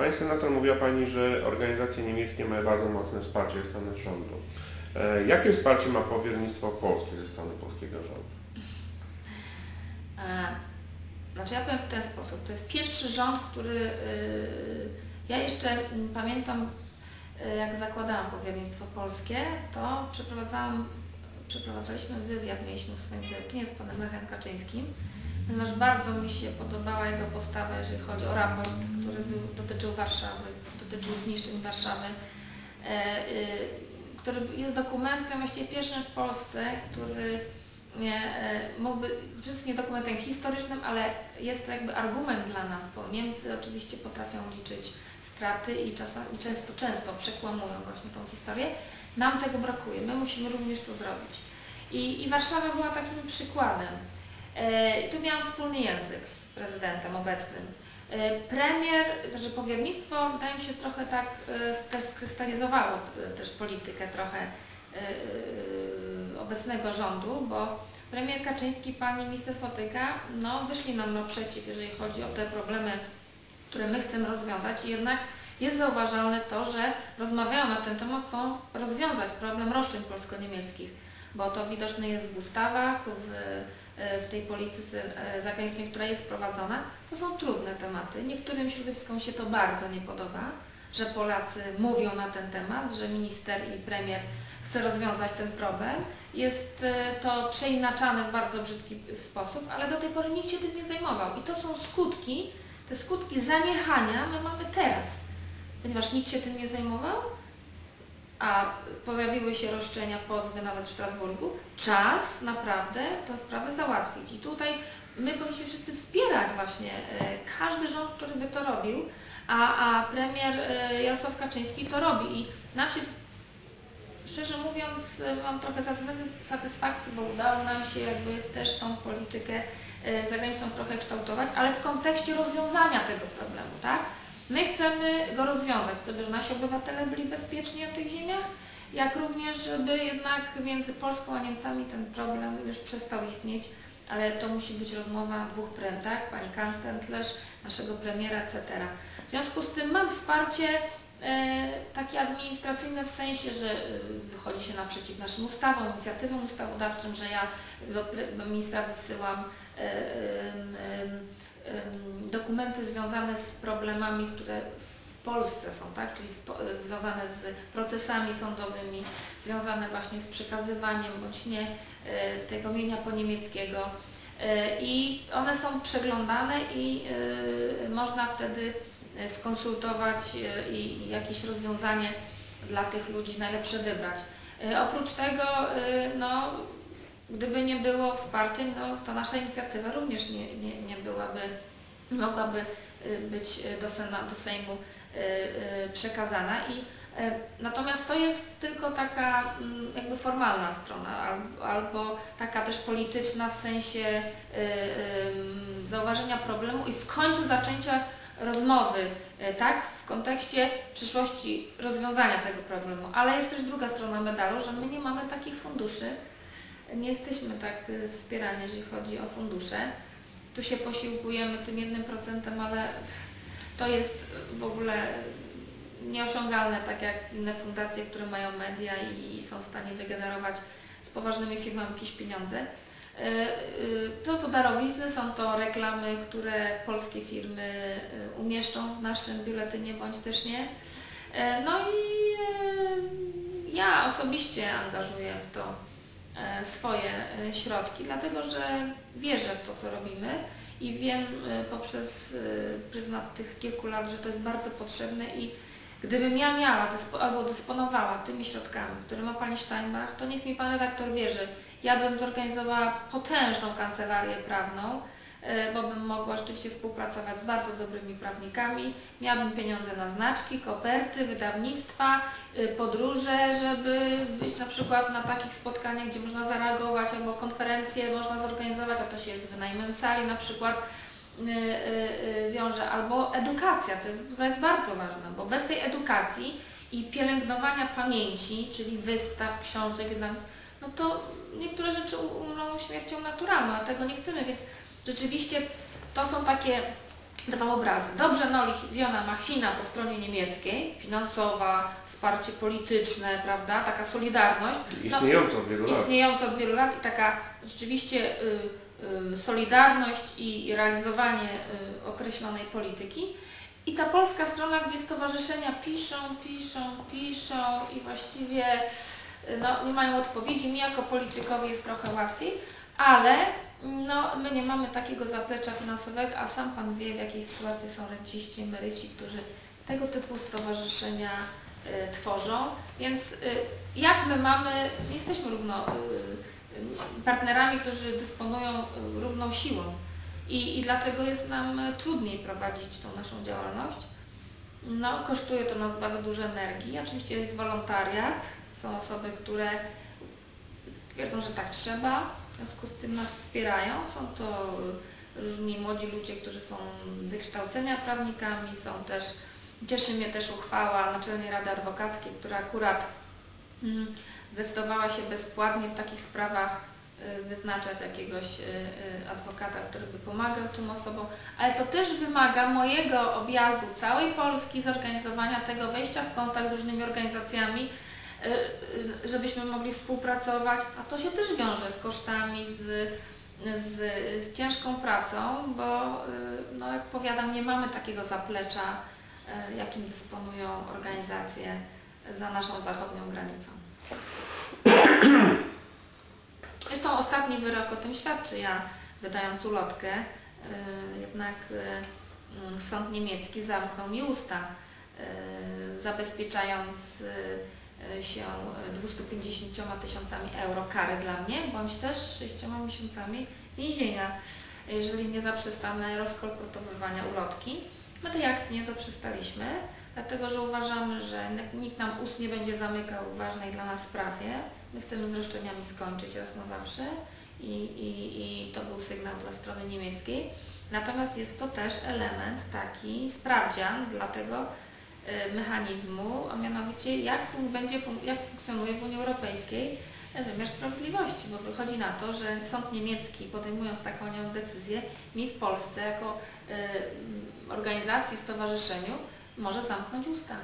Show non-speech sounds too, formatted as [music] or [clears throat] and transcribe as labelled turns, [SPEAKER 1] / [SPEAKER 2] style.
[SPEAKER 1] Pani senator mówiła Pani, że organizacje niemieckie mają bardzo mocne wsparcie ze strony rządu. E, Jakie wsparcie ma powiernictwo polskie ze strony polskiego rządu?
[SPEAKER 2] E, Znaczy ja powiem w ten sposób. To jest pierwszy rząd, który y, ja jeszcze pamiętam, jak zakładałam powiernictwo polskie, to przeprowadzałam, przeprowadzaliśmy wywiad, mieliśmy w swoim biuletynie z panem Lechem Kaczyńskim, ponieważ bardzo mi się podobała jego postawa, jeżeli chodzi o raport, który dotyczył Warszawy, dotyczył zniszczeń Warszawy, e, y, który jest dokumentem właściwie pierwszym w Polsce, który nie, e, mógłby, przede wszystkim dokumentem historycznym, ale jest to jakby argument dla nas, bo Niemcy oczywiście potrafią liczyć straty i czasami często, często przekłamują właśnie tą historię. Nam tego brakuje, my musimy również to zrobić. I, i Warszawa była takim przykładem. E, tu miałam wspólny język z prezydentem obecnym. E, premier, znaczy powiernictwo wydaje mi się trochę tak e, też skrystalizowało też politykę trochę obecnego rządu, bo premier Kaczyński, pani minister Fotyga, no wyszli nam naprzeciw, jeżeli chodzi o te problemy, które my chcemy rozwiązać jednak jest zauważalne to, że rozmawiają na ten temat, chcą rozwiązać problem roszczeń polsko-niemieckich, bo to widoczne jest w ustawach, w, e, w tej polityce e, zagranicznej, która jest prowadzona. To są trudne tematy. Niektórym środowiskom się to bardzo nie podoba, że Polacy mówią na ten temat, że minister i premier chce rozwiązać ten problem. Jest e, to przeinaczane w bardzo brzydki sposób, ale do tej pory nikt się tym nie zajmował. I to są skutki, te skutki zaniechania my mamy teraz, ponieważ nikt się tym nie zajmował, a pojawiły się roszczenia, pozwy nawet w Strasburgu, czas naprawdę tę sprawę załatwić. I tutaj my powinniśmy wszyscy wspierać właśnie e, każdy rząd, który by to robił, a, a premier e, Jarosław Kaczyński to robi. I nam się Szczerze mówiąc, e, mam trochę satysfakcji- bo udało nam się jakby też tą politykę zagraniczną trochę kształtować, ale w kontekście rozwiązania tego problemu, tak? My chcemy go rozwiązać, chcemy, żeby nasi obywatele byli bezpieczni na tych ziemiach, jak również, żeby jednak między Polską a Niemcami ten problem już przestał istnieć, ale to musi być rozmowa dwóch prem, tak? Pani kanclerz, naszego premiera, etc. W związku z tym mam wsparcie e, takie administracyjne w sensie, że e, wychodzi się naprzeciw naszym ustawom, inicjatywom ustawodawczym, że ja do, ministra wysyłam e, dokumenty związane z problemami, które w Polsce są, tak? czyli związane z procesami sądowymi, związane właśnie z przekazywaniem bądź nie e, tego mienia po niemieckiego. E, I one są przeglądane i e, można wtedy skonsultować i jakieś rozwiązanie dla tych ludzi najlepsze wybrać. Oprócz tego, no, gdyby nie było wsparcia, no, to nasza inicjatywa również nie, nie, nie byłaby, nie mogłaby e, być e, do, Sena, do Sejmu e, przekazana. I, natomiast to jest tylko taka mm, jakby formalna strona, albo, taka też polityczna w sensie zauważenia problemu i w końcu zaczęcia rozmowy, tak, w kontekście przyszłości rozwiązania tego problemu. Ale jest też druga strona medalu, że my nie mamy takich funduszy, nie jesteśmy tak e, wspierani, jeżeli chodzi o fundusze. Tu się posiłkujemy tym jednym procentem, ale to jest w ogóle nieosiągalne, tak jak inne fundacje, które mają media i, są w stanie wygenerować z poważnymi firmami jakieś pieniądze. E, e, To to darowizny, są to reklamy, które polskie firmy umieszczą w naszym biuletynie bądź też nie. No i ja osobiście angażuję w to swoje e, środki, dlatego że wierzę w to, co robimy i wiem e, poprzez e, pryzmat tych kilku lat, że to jest bardzo potrzebne i gdybym ja miała dyspo, albo dysponowała tymi środkami, które ma Pani Steinbach, to niech mi Pan redaktor wierzy. Ja bym zorganizowała potężną kancelarię prawną, e, bo bym mogła rzeczywiście współpracować z bardzo dobrymi prawnikami. Miałabym pieniądze na znaczki, koperty, wydawnictwa, y, podróże, żeby być na przykład na takich spotkaniach, gdzie można zareagować, albo konferencje można zorganizować, a to się z wynajmem sali na przykład y, wiąże, albo edukacja, to jest, która jest bardzo ważna, bo bez tej edukacji i pielęgnowania pamięci, czyli wystaw, książek, no to niektóre rzeczy umrą śmiercią naturalną, a tego nie chcemy, więc rzeczywiście to są takie dawał obrazy. Dobrze naoliwiona machina po stronie niemieckiej, finansowa, wsparcie polityczne, prawda, taka solidarność,
[SPEAKER 1] Istniejąca od wielu lat.
[SPEAKER 2] istniejąca od wielu lat i taka rzeczywiście y, y, solidarność i i realizowanie y, określonej polityki. I ta polska strona, gdzie stowarzyszenia piszą, piszą, piszą i właściwie y, no, nie mają odpowiedzi. Mi jako politykowi jest trochę łatwiej, ale no, my nie mamy takiego zaplecza finansowego, a sam Pan wie, w jakiej sytuacji są renciści, emeryci, którzy tego typu stowarzyszenia y, tworzą. Więc y, jak my mamy, jesteśmy równo y, y, partnerami, którzy dysponują y, równą siłą i, i dlatego jest nam y, trudniej prowadzić tą naszą działalność. No, kosztuje to nas bardzo dużo energii. Oczywiście jest wolontariat, są osoby, które twierdzą, że tak trzeba, związku z tym nas wspierają. Są to y, różni młodzi ludzie, którzy są wykształcenia prawnikami, są też, cieszy mnie też uchwała Naczelnej Rady Adwokackiej, która akurat mm, zdecydowała się bezpłatnie w takich sprawach y, wyznaczać jakiegoś y, adwokata, który by pomagał tym osobom, ale to też wymaga mojego objazdu całej Polski, zorganizowania tego, wejścia w kontakt z różnymi organizacjami, żebyśmy mogli współpracować, a to się też wiąże z kosztami, z, z, z ciężką pracą, bo y, no, jak powiadam, nie mamy takiego zaplecza, y, jakim dysponują organizacje za naszą zachodnią granicą. [clears throat] Zresztą ostatni wyrok o tym świadczy. Ja wydając ulotkę, y, jednak y, mm, sąd niemiecki zamknął mi usta, y, zabezpieczając y, y, się 250 tysiącami euro kary dla mnie, bądź też 6 miesiącami więzienia, jeżeli nie zaprzestanę rozkolportowywania ulotki. My tej akcji nie zaprzestaliśmy, dlatego że uważamy, że nikt nam ust nie będzie zamykał w ważnej dla nas sprawie. My chcemy z roszczeniami skończyć raz na zawsze i, i, i to był sygnał dla strony niemieckiej. Natomiast jest to też element taki sprawdzian dla tego y, mechanizmu, a mianowicie jak, fun- będzie fun- jak funkcjonuje w Unii Europejskiej e, wymiar sprawiedliwości, bo wychodzi na to, że sąd niemiecki podejmując taką nią decyzję, mi w Polsce jako y, organizacji, stowarzyszeniu może zamknąć usta.